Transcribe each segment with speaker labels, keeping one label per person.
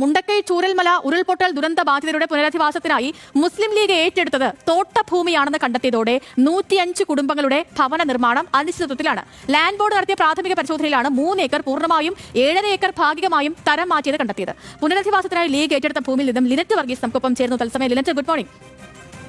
Speaker 1: മുണ്ടക്കൈ ചൂരൽമല ഉരുൾപൊട്ടൽ ദുരന്ത ബാധിതരുടെ പുനരധിവാസത്തിനായി മുസ്ലിം ലീഗ് ഏറ്റെടുത്തത് തോട്ടഭൂമിയാണെന്ന് കണ്ടെത്തിയതോടെ നൂറ്റിയഞ്ച് കുടുംബങ്ങളുടെ ഭവന നിർമ്മാണം അനിശ്ചിതത്വത്തിലാണ്. ലാൻഡ് ബോർഡ് നടത്തിയ പ്രാഥമിക പരിശോധനയിലാണ് മൂന്ന് ഏക്കർ പൂർണമായും ഏഴര ഏക്കർ ഭാഗികമായും തരം മാറ്റിയത് കണ്ടെത്തിയത്. പുനരധിവാസത്തിനായി ലീഗ് ഏറ്റെടുത്ത ഭൂമിയിൽ നിന്നും ലിനറ്റ് വർഗീസ് നമുക്കൊപ്പം ചേർന്നു തത്സമയം. Linet good morning.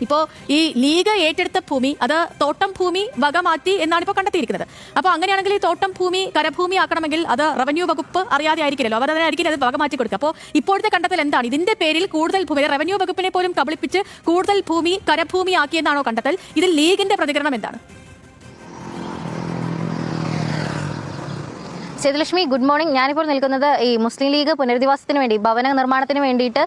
Speaker 1: ഇപ്പോ ഈ ലീഗ് ഏറ്റെടുത്ത ഭൂമി അത് തോട്ടം ഭൂമി വക മാറ്റി എന്നാണ് ഇപ്പോൾ കണ്ടെത്തിയിരിക്കുന്നത്. അപ്പോൾ അങ്ങനെയാണെങ്കിൽ ഈ തോട്ടം ഭൂമി കരഭൂമി ആക്കണമെങ്കിൽ അത് റവന്യൂ വകുപ്പ് അറിയാതെ ആയിരിക്കില്ലല്ലോ. അവർ അതിനായിരിക്കും അത് വക മാറ്റി കൊടുക്കുക. അപ്പോൾ ഇപ്പോഴത്തെ കണ്ടെത്തൽ എന്താണ്? ഇതിന്റെ പേരിൽ കൂടുതൽ ഭൂമി റവന്യൂ വകുപ്പിനെ പോലും കബളിപ്പിച്ച് കൂടുതൽ ഭൂമി കരഭൂമി ആക്കിയെന്നാണോ കണ്ടെത്തൽ? ഇതിൽ ലീഗിന്റെ പ്രതികരണം എന്താണ്?
Speaker 2: Sethulakshmi good morning. ഞാനിപ്പോൾ നിൽക്കുന്നത് ഈ മുസ്ലിം ലീഗ് പുനരധിവാസത്തിന് വേണ്ടി ഭവന നിർമ്മാണത്തിന് വേണ്ടിയിട്ട്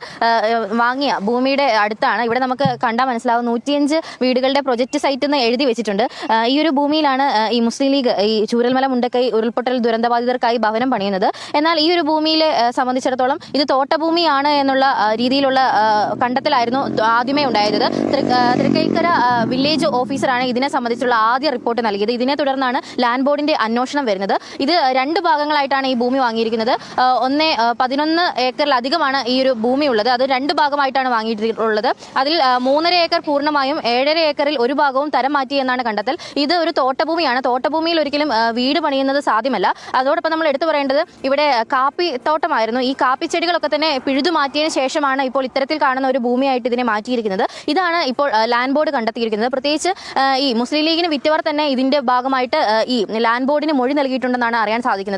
Speaker 2: വാങ്ങിയ ഭൂമിയുടെ അടുത്താണ്. ഇവിടെ നമുക്ക് കണ്ടാൽ മനസ്സിലാവും. നൂറ്റിയഞ്ച് വീടുകളുടെ പ്രൊജക്ട് സൈറ്റ് എന്ന് എഴുതി വെച്ചിട്ടുണ്ട്. ഈ ഒരു ഭൂമിയിലാണ് ഈ മുസ്ലിം ലീഗ് ഈ ചൂരൽമല മുണ്ടക്കൈ ഉരുൾപൊട്ടൽ ദുരന്തബാധിതർക്കായി ഭവനം പണിയുന്നത്. എന്നാൽ ഈ ഒരു ഭൂമിയിലെ സംബന്ധിച്ചിടത്തോളം ഇത് തോട്ടഭൂമിയാണ് എന്നുള്ള രീതിയിലുള്ള കണ്ടെത്തലായിരുന്നു ആദ്യമേ ഉണ്ടായത് തൃക്കൈക്കര വില്ലേജ് ഓഫീസറാണ് ഇതിനെ സംബന്ധിച്ചുള്ള ആദ്യ റിപ്പോർട്ട് നൽകിയത്. ഇതിനെ തുടർന്നാണ് ലാൻഡ് ബോർഡിന്റെ അന്വേഷണം വരുന്നത്. ഇത് രണ്ട് ഭാഗങ്ങളായിട്ടാണ് ഈ ഭൂമി വാങ്ങിയിരിക്കുന്നത്. ഒന്ന് പതിനൊന്ന് ഏക്കറിലധികമാണ് ഈ ഒരു ഭൂമി ഉള്ളത്. അത് രണ്ട് ഭാഗമായിട്ടാണ് വാങ്ങിയിട്ടുള്ളത്. അതിൽ മൂന്നര ഏക്കർ പൂർണമായും ഏഴര ഏക്കറിൽ ഒരു ഭാഗവും തരം മാറ്റി എന്നാണ് കണ്ടെത്തൽ. ഇത് ഒരു തോട്ടഭൂമിയാണ്. തോട്ടഭൂമിയിൽ ഒരിക്കലും വീട് പണിയുന്നത് സാധ്യമല്ല. അതോടൊപ്പം നമ്മൾ എടുത്തു പറയേണ്ടത് ഇവിടെ കാപ്പി തോട്ടമായിരുന്നു. ഈ കാപ്പി ചെടികളൊക്കെ തന്നെ പിഴുതു മാറ്റിയതിനു ശേഷമാണ് ഇപ്പോൾ ഇത്തരത്തിൽ കാണുന്ന ഒരു ഭൂമിയായിട്ട് ഇതിനെ മാറ്റിയിരിക്കുന്നത്. ഇതാണ് ഇപ്പോൾ ലാൻഡ് ബോർഡ് കണ്ടെത്തിയിരിക്കുന്നത്. പ്രത്യേകിച്ച് ഈ മുസ്ലിം ലീഗിന് വിറ്റവർ തന്നെ ഇതിന്റെ ഭാഗമായിട്ട് ഈ ലാൻഡ് ബോർഡിന് മൊഴി നൽകിയിട്ടുണ്ടെന്നാണ് അറിയാൻ സാധിക്കുന്നത്.